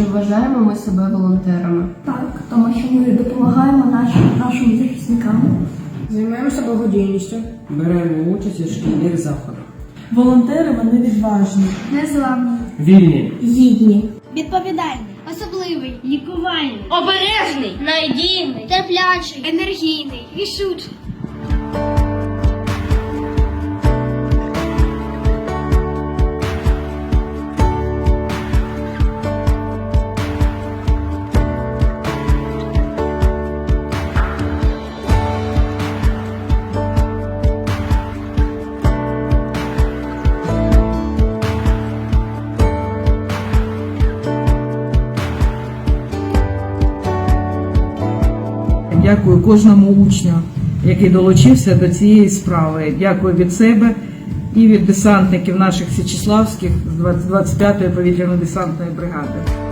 вважаємо ми себе волонтерами? Так, тому що ми допомагаємо нашим, нашим захисникам. Займаємося благодійністю. Беремо участь у шкільних заходах. Волонтери вони відважні. Незламні. Вільні. Гідні. Відповідальний, особливий, лікувальний, обережний, надійний, терплячий, енергійний, рішучий. Дякую кожному учню, який долучився до цієї справи. Дякую від себе і від десантників наших Січеславських з 25-ї повітряно-десантної бригади.